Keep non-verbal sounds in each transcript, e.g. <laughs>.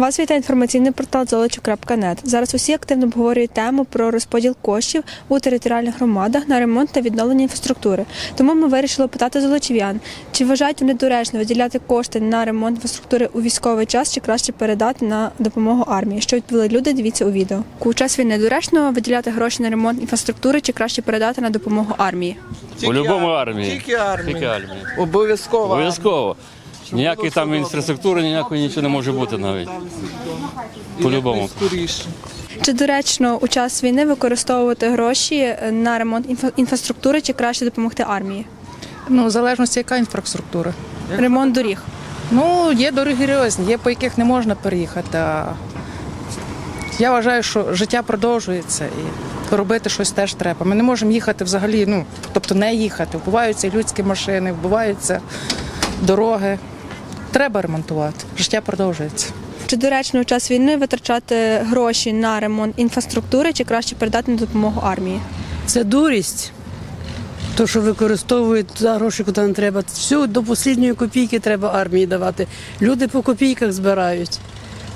Вас вітає інформаційний портал золочу.нет. Зараз усі активно обговорюють тему про розподіл коштів у територіальних громадах на ремонт та відновлення інфраструктури. Тому ми вирішили питати золочів'ян, чи вважають вони доречно виділяти кошти на ремонт інфраструктури у військовий час, чи краще передати на допомогу армії. Що відповіли люди? Дивіться у відео. У час війни доречно виділяти гроші на ремонт інфраструктури, чи краще передати на допомогу армії. У любому армії. Тільки армії. Тільки армії. Обов'язково. Обов'язково. Ніякої там інфраструктури, ніякої нічого не може бути навіть. По-любому. Скоріше. Чи доречно у час війни використовувати гроші на ремонт інфра- інфраструктури, чи краще допомогти армії? Ну, в залежності, яка інфраструктура. Ремонт доріг. Ну, є дороги різні, є по яких не можна переїхати. А я вважаю, що життя продовжується і робити щось теж треба. Ми не можемо їхати взагалі, ну, тобто не їхати. Вбиваються і людські машини, вбиваються дороги. Треба ремонтувати. Життя продовжується. Чи доречно у час війни витрачати гроші на ремонт інфраструктури, чи краще передати на допомогу армії? Це дурість. То, що використовують за гроші, куди не треба. Всю до останньої копійки треба армії давати. Люди по копійках збирають.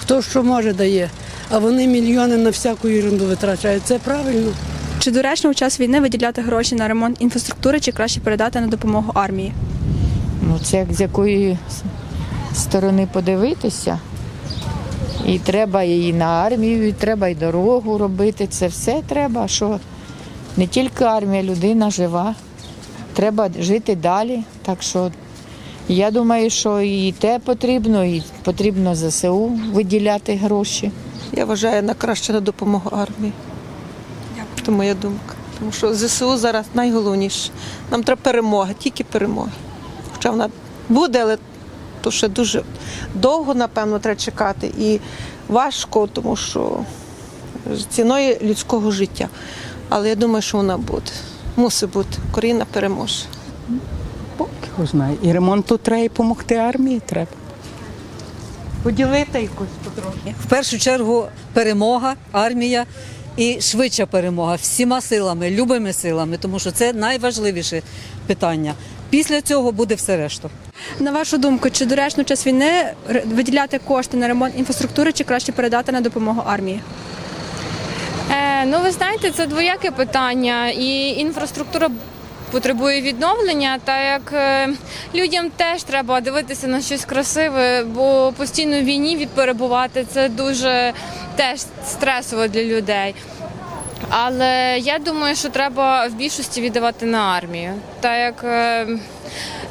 Хто що може дає. А вони мільйони на всяку ерунду витрачають. Це правильно. Чи доречно у час війни виділяти гроші на ремонт інфраструктури, чи краще передати на допомогу армії? Ну, це як з якої сторони подивитися. І треба і на армію, і треба і дорогу робити. Це все треба. Що не тільки армія, людина жива. Треба жити далі. Так що я думаю, що і те потрібно, і потрібно ЗСУ виділяти гроші. Я вважаю на краще на допомогу армії. Це моя думка. Тому що ЗСУ зараз найголовніше. Нам треба перемога, тільки перемога. Хоча вона буде, але то ще дуже довго, напевно, треба чекати. І важко, тому що ціною людського життя. Але я думаю, що вона буде. Мусить бути. Україна переможе. Бог його знає. І ремонту треба і допомогти армії треба. Поділити якось потрохи. В першу чергу перемога, армія і швидша перемога всіма силами, любими силами, тому що це найважливіше питання. Після цього буде все решта. На вашу думку, чи доречно час війни виділяти кошти на ремонт інфраструктури, чи краще передати на допомогу армії? Е, ну, ви знаєте, це двояке питання, і інфраструктура потребує відновлення, та як е, людям теж треба дивитися на щось красиве, бо постійно в війні від- перебувати це дуже теж стресово для людей. Але я думаю, що треба в більшості віддавати на армію. Так як е,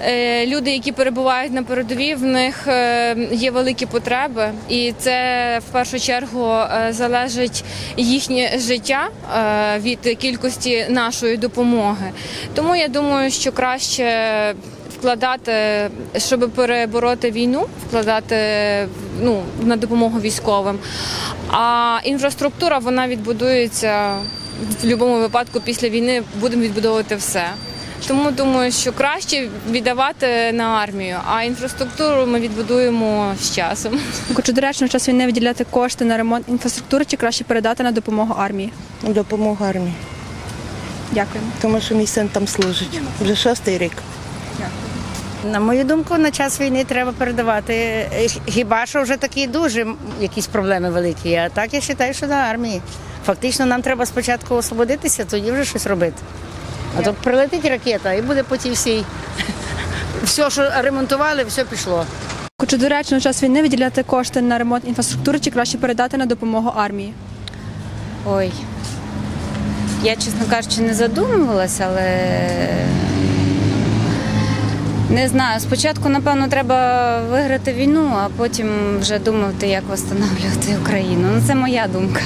е, люди, які перебувають на передовій, в них е, є великі потреби, і це в першу чергу е, залежить їхнє життя від кількості нашої допомоги. Тому я думаю, що краще вкладати, щоб перебороти війну, вкладати ну, на допомогу військовим. А інфраструктура вона відбудується в будь-якому випадку після війни. Будемо відбудовувати все. Тому думаю, що краще віддавати на армію, а інфраструктуру ми відбудуємо з часом. Чи доречно час війни виділяти кошти на ремонт інфраструктури, чи краще передати на допомогу армії? Допомогу армії, Дякуємо. тому що мій син там служить вже шостий рік. На мою думку, на час війни треба передавати. е, Хіба що вже такі дуже якісь проблеми великі. А так я вважаю, що на армії. Фактично нам треба спочатку освободитися, тоді вже щось робити. А то прилетить ракета і буде по тій всій. <laughs> Все, що ремонтували, все пішло. Чи доречно час війни виділяти кошти на ремонт інфраструктури, чи краще передати на допомогу армії? Ой. Я, чесно кажучи, не задумувалася, але не знаю. Спочатку, напевно, треба виграти війну, а потім вже думати, як встановлювати Україну. Ну, це моя думка.